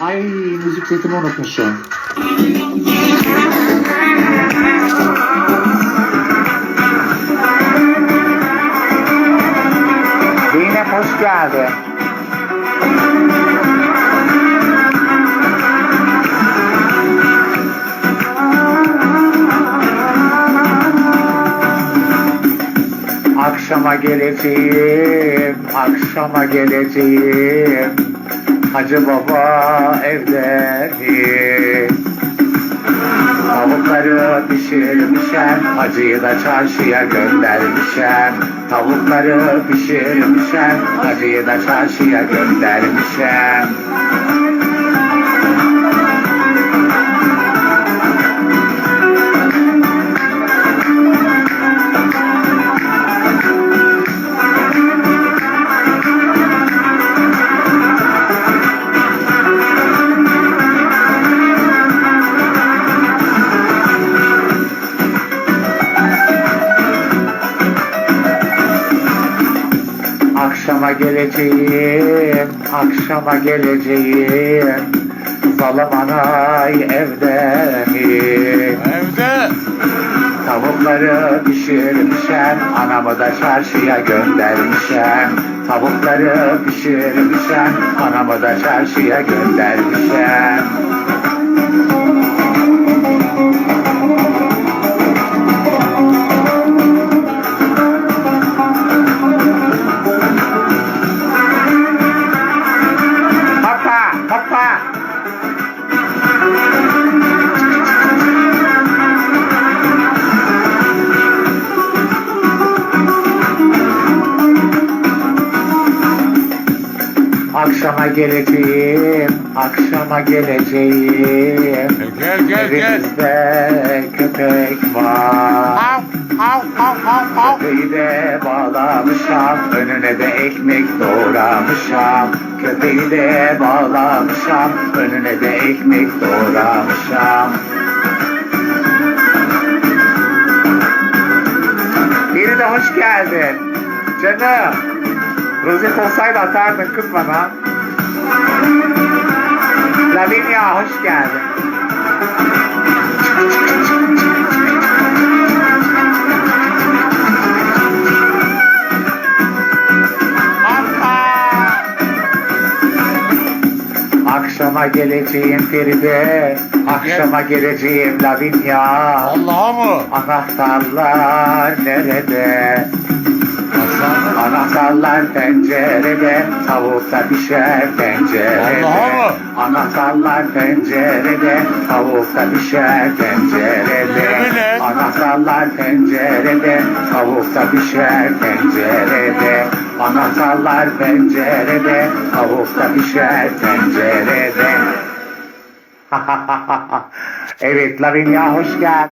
Ay müzik setimi unutmuşum. Zeynep hoş geldin. Akşama geleceğim, akşama geleceğim. Hacı baba evde mi? Tavukları pişirmişem, hacıyı da çarşıya göndermişem. Tavukları pişirmişem, hacıyı da çarşıya göndermişem. Akşama geleceğim, akşama geleceğim. Zalim anay evde mi? Evde. Tavukları pişirmişem, anamı da çarşıya göndermişem. Tavukları pişirmişem, anamı da çarşıya göndermişem. Akşama geleceğim, akşama geleceğim. Gel gel gel. Elimizde köpek bağlamışam, önüne de ekmek doğramışam. Köpeği de bağlamışam, önüne de ekmek doğramışam. Biri de hoş geldin. Canım. Rozet olsaydı atardın kız bana. Lavinia hoş geldin. Akşama geleceğim Feride, akşama geleceğim Lavinia. Allah'a mı? Anahtarlar nerede? Anahtarlar pencerede, tavuk da pişer pencerede. Anahtarlar pencerede, tavuk da pişer pencerede. Anahtarlar pencerede, tavuk da pişer pencerede. Anahtarlar pencerede, tavuk da pişer pencerede. evet Lavinia hoş geldin.